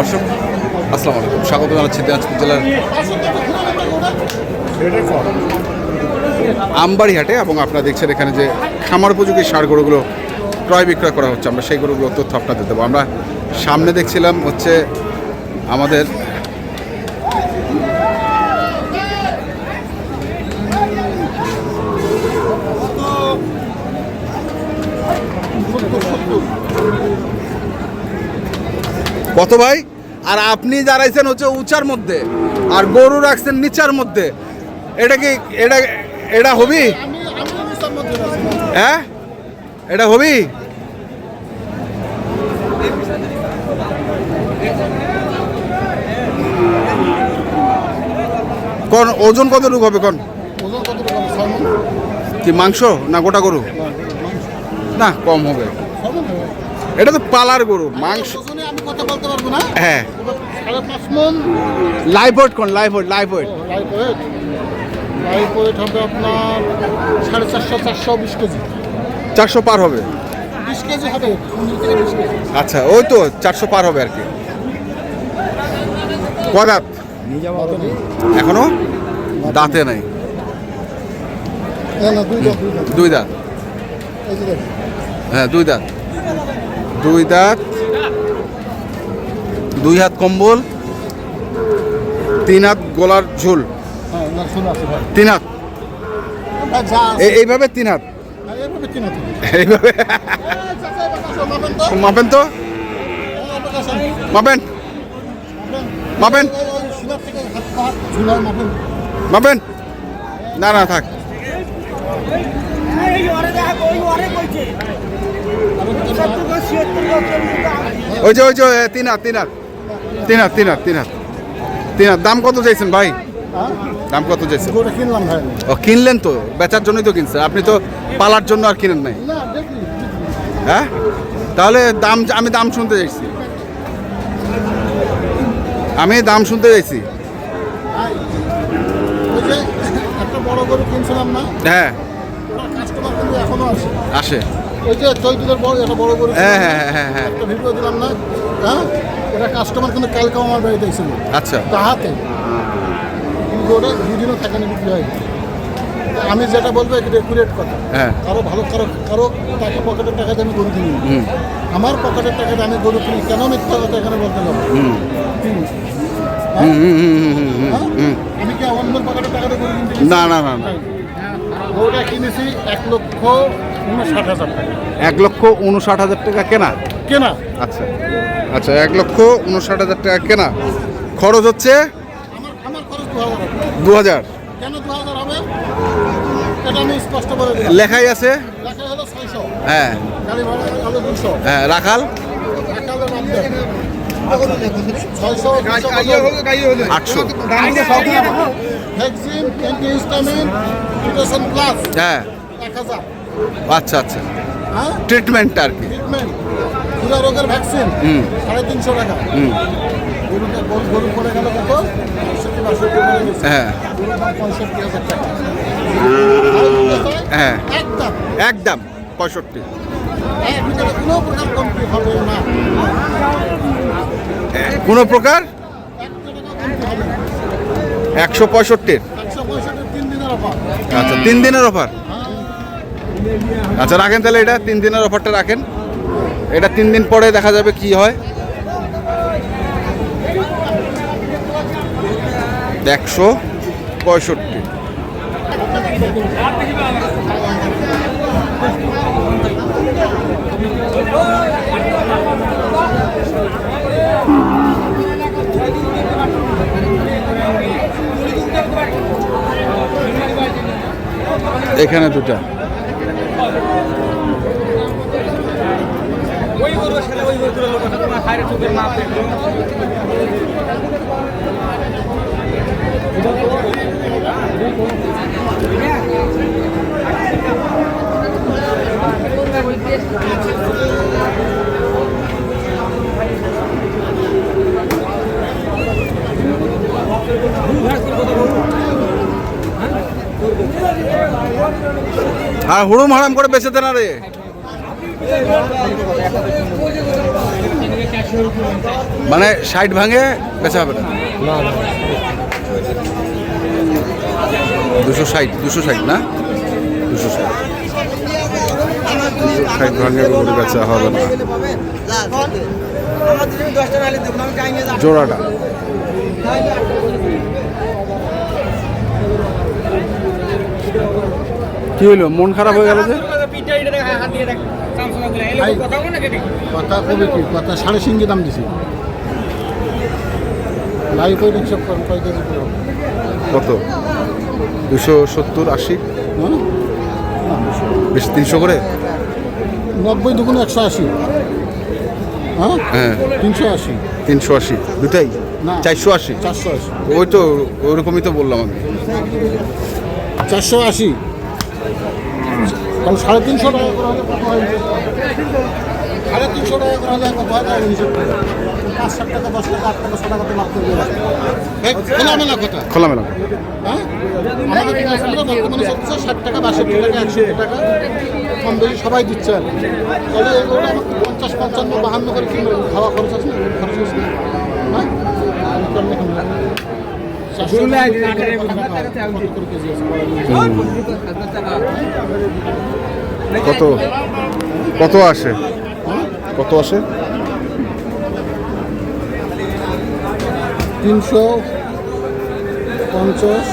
দর্শক, আসসালামু আলাইকুম। স্বাগত জানাচ্ছি দিনাজপুর জেলার আমবাড়িহাটে এবং আপনারা দেখছেন এখানে যে খামার উপযোগী সার গরুগুলো ক্রয় বিক্রয় করা হচ্ছে। আমরা সেই গরুগুলোর তথ্য আপনাদের দেবো। আমরা সামনে দেখছিলাম হচ্ছে আমাদের কত ভাই? আর আপনি দাঁড়াইছেন হচ্ছে উঁচার মধ্যে, আর গরু রাখছেন নিচার মধ্যে। এটা কি, এটা এটা হবি? হ্যাঁ? এটা হবি? কোন, ওজন কত রূপ হবে কোন? কি মাংস না গোটা গরু? না, কম হবে। এটা তো পালার গরু মাংস। আমি কথা বলতে পারব না? হ্যাঁ। সাড়ে পাঁচ মন। লাইভ ওয়েট কোন লাইভ ওয়েট লাইভ ওয়েট হবে আপনার সাড়ে চারশো চারশো বিশ কেজি। চারশো পার হবে? বিশ কেজি হবে আচ্ছা ওই তো চারশো পার হবে আর কি। কদাত এখনও? দাঁতে নাই। দুই দাঁত হ্যাঁ দুই দাঁত। দুই দাঁত দুই হাত কম্বল তিন হাত গোলার ঝুল হ্যাঁ তিন হাত এইভাবে তিন হাত হ্যাঁ, এইভাবে মাপেন তো মাপেন মাপেন মাপেন না না থাক ওই যে ওই যে তিন হাত তিন হাত তিন হাত তিন হাত তিন হাত তিন হাত দাম কত চাইছেন ভাই? দাম কত চাইছেন। ও কিনলেন তো বেচার জন্যই তো কিনছেন। আপনি তো পালার জন্য আর কিনেন নাই। হ্যাঁ? তাহলে দাম আমি দাম শুনতে চাইছি। আমি দাম শুনতে চাইছি। হ্যাঁ। আসে। ওই যে চৈতুদের বড় একটা বড় হ্যাঁ হ্যাঁ হ্যাঁ হ্যাঁ হ্যাঁ। একটা ভিডিও দিলাম না? হ্যাঁ? এটা কাস্টমার কিন্তু কালকে আমার বাড়িতে এসেছিল। আচ্ছা। তাহাতে কিন্তু ওটা দুদিনও থাকেনি বিক্রি হয় আমি যেটা বলব এটা একুরেট কথা। হ্যাঁ। কারও ভালো কারও কারও টাকা পকেটের টাকা দিয়ে আমি গরু কিনি আমার পকেটের টাকা দিয়ে আমি গরু কিনি কেন মিথ্যা কথা এখানে বলতে যাব? হ্যাঁ? আমি কি অন্য পকেটের টাকা দিয়ে গরু কিনতে না না না না। গরুটা কিনেছি এক লক্ষ উনষাট হাজার টাকা। এক লক্ষ উনষাট হাজার টাকা কেনা? কেনা। আচ্ছা। আচ্ছা এক লক্ষ উনষাট হাজার টাকা কেনা। খরচ হচ্ছে? আমার আমার খরচ দু হাজার লেখাই আছে? হ্যাঁ। হ্যাঁ রাখাল? আটশো। হ্যাঁ। আচ্ছা আচ্ছা। হ্যাঁ? ট্রিটমেন্টটা আর কি? ট্রিটমেন্ট রোগের ভ্যাকসিন। সাড়ে তিনশো টাকা। হুম। গরু পড়ে গেল কত? হ্যাঁ পঁয়ষট্টি হাজার টাকা। হ্যাঁ। একদম। একদম পঁয়ষট্টি। কোনো প্রকার হবে না। কোনো প্রকার? একশো পঁয়ষট্টির। আচ্ছা তিন দিনের অফার? আচ্ছা রাখেন তাহলে এটা, তিন দিনের অফারটা রাখেন। এটা তিন দিন পরে দেখা যাবে কি হয়। একশো পঁয়ষট্টি। এখানে দুটা। ওই গরু সাথে ওই গরু লোক তোমার হাইরে চোখের মাপ আর হুড়ুম হারাম করে বেঁচে দেন রে মানে ষাট ভাঙে বেচা হবে না? দুশো ষাট দুশো ষাট না? দুশো ষাট। দুশো ষাট ভাঙে গরু বেচা হবে না। জোড়াটা। কি হইল? মন খারাপ হয়ে গেল যে? কথা কবে কি? কথা সাড়ে সিঙ্গি দাম দিছি। ওই করে হবে? কত? দুশো সত্তর আশি? হ্যাঁ? বেশ তিনশো করে? নব্বই দুগুণ একশো আশি। হ্যাঁ? হ্যাঁ। তিনশো আশি। তিনশো আশি। দুটাই? না। চারশো আশি? চারশো আশি। ওই তো ওরকমই তো বললাম আমি। চারশো আশি। তাহলে সাড়ে তিনশো টাকা করে হলে কত হয়? সাড়ে তিনশো টাকা করে হলে কত হয়? তাই হিসেব করে পাঁচ ষাট টাকা দশ টাকা আট টাকা ছ টাকা তো লাভ করবে খোলামেলা কথা। খোলামেলা। হ্যাঁ? আমাদের আসলে বর্তমানে চলছে ষাট টাকা বাষট্টি টাকা একষট্টি টাকা। কম বেশি সবাই দিচ্ছে আর কি। তাহলে এগুলো আমাকে পঞ্চাশ পঞ্চান্ন বাহান্ন করে কিনবে। খাওয়া খরচ আছে না? খরচ আছে না? হ্যাঁ আমি কেমনে কিনবো? চারশো টাকা কত? কত আসে? কত আসে? তিনশো পঞ্চাশ।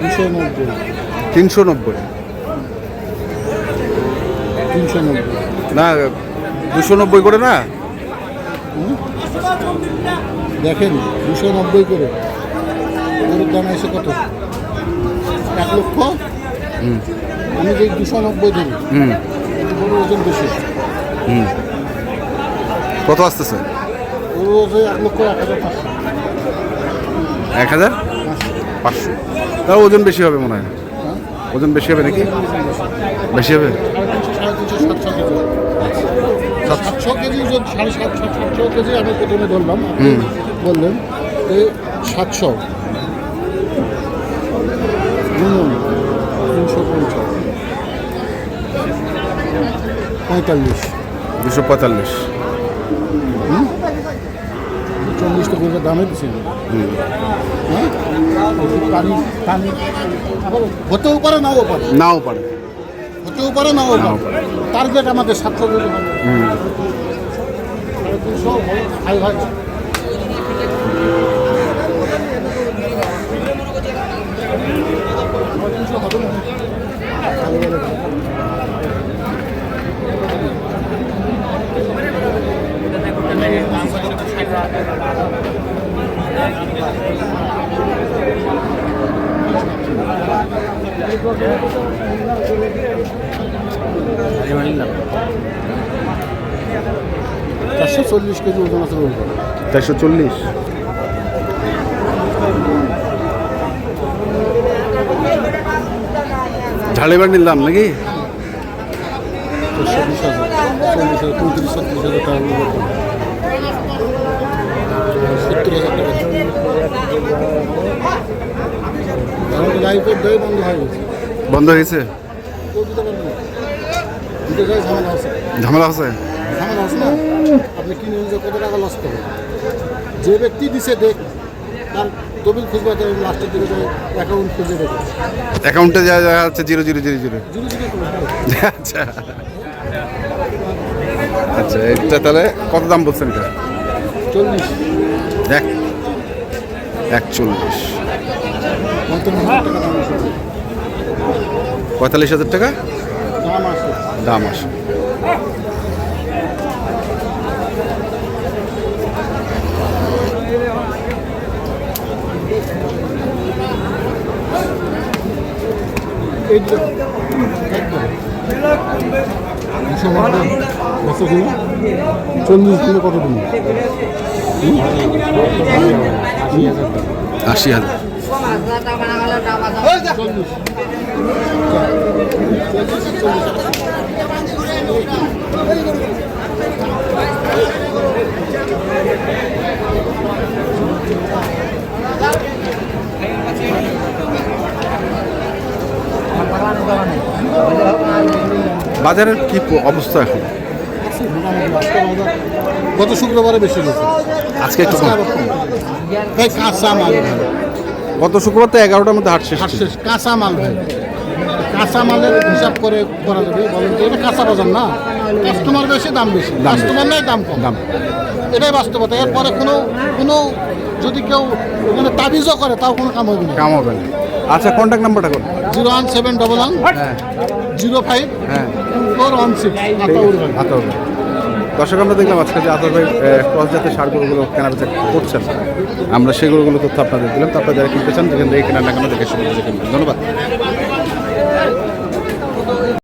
দুশো নব্বই। তিনশো নব্বই। তিনশো নব্বই। না দুশো নব্বই করে না? দেখেন দুশো নব্বই করে। গরুর দাম এসে কত? এক লক্ষ? আমি যে দুশো নব্বই ধরি হুম। গরুর ওজন হুম। কত আসতেছে? গরুর ওজন এক লক্ষ এক হাজার পাঁচশো। এক হাজার? পাঁচশো। তার ওজন বেশি হবে মনে হয়। হ্যাঁ? ওজন বেশি হবে নাকি? বেশি। হবে? সাতশো কেজি সাতশো কেজি সাড়ে সাত সাত সাতশো কেজি আমি প্রথমে ধরলাম বললেন এই সাতশো। তিনশো পঞ্চাশ। পঁয়তাল্লিশ। দুশো পঁয়তাল্লিশ। চল্লিশ টাকা দামে দিচ্ছে হ্যাঁ? পানি পানি হতেও পারে নাও পারে। নাও পারে। হতেও পারে নাও পারে। টার্গেট আমাদের সাড়ে তিনশো হাই ভালো ভালো। চারশো চল্লিশ কেজি ওজন আছে চারশো চল্লিশ ঝাড়িবার নিলাম নাকি হাজার চল্লিশ হাজার পঁয়ত্রিশ ছত্রিশ হাজার টাকা মূল্য সত্তর হাজার টাকা। লাইফের দই বন্ধ হয়ে গেছে। বন্ধ হয়েছে দিতে পারবে না। দিতে যাই ঝামেলা আছে। ঝামেলা আছে? ঝামেলা আছে না? আপনি কিনে নিজে কত টাকা লস করবেন? যে ব্যক্তি দিছে দেখ তার তবিল খুঁজবে তার লাস্টের দিকে অ্যাকাউন্ট খুঁজে দেখে অ্যাকাউন্টে যা যা হচ্ছে zero zero zero zero. Zero zero আচ্ছা। আচ্ছা এটা তাহলে কত দাম বলছেন এটা? চল্লিশ। এক একচল্লিশ। পঁয়তাল্লিশ হাজার টাকা? দাম আসে। চল্লিশ কত দিন আশি হাজার বাজারের কি অবস্থা এখন? গত শুক্রবারে বেশি গেছে আজকে একটু কাঁচা মাল। ভাই গত শুক্রবার তো এগারোটার মধ্যে হাট শেষ। কাঁচা মাল ভাই। কাঁচা মালের হিসাব করে করা যাবে বলেন তো এটা কাঁচা বাজার না। কাস্টমার বেশি দাম বেশি। কাস্টমার নাই দাম কম। দাম। এটাই বাস্তবতা। এরপরে কোনো কোনো যদি কেউ ওখানে তাবিজও করে তাও কোনো কাম হবে না। কাম হবে না। আচ্ছা কন্ট্যাক্ট নাম্বারটা করুন। Zero one seven double one হ্যাঁ। জিরো ফাইভ হ্যাঁ। Four one six. আতাউর দর্শক আমরা দেখলাম আজকে যে আতর ভাই ক্রস জাতের সার গরুগুলো কেনাবেচা করছেন। আমরা সেগুলোগুলো তথ্য আপনাদের দিলাম। তো আপনারা যারা কিনতে চান যেখান থেকে কেনার না কেন দেখে শুনে ধন্যবাদ।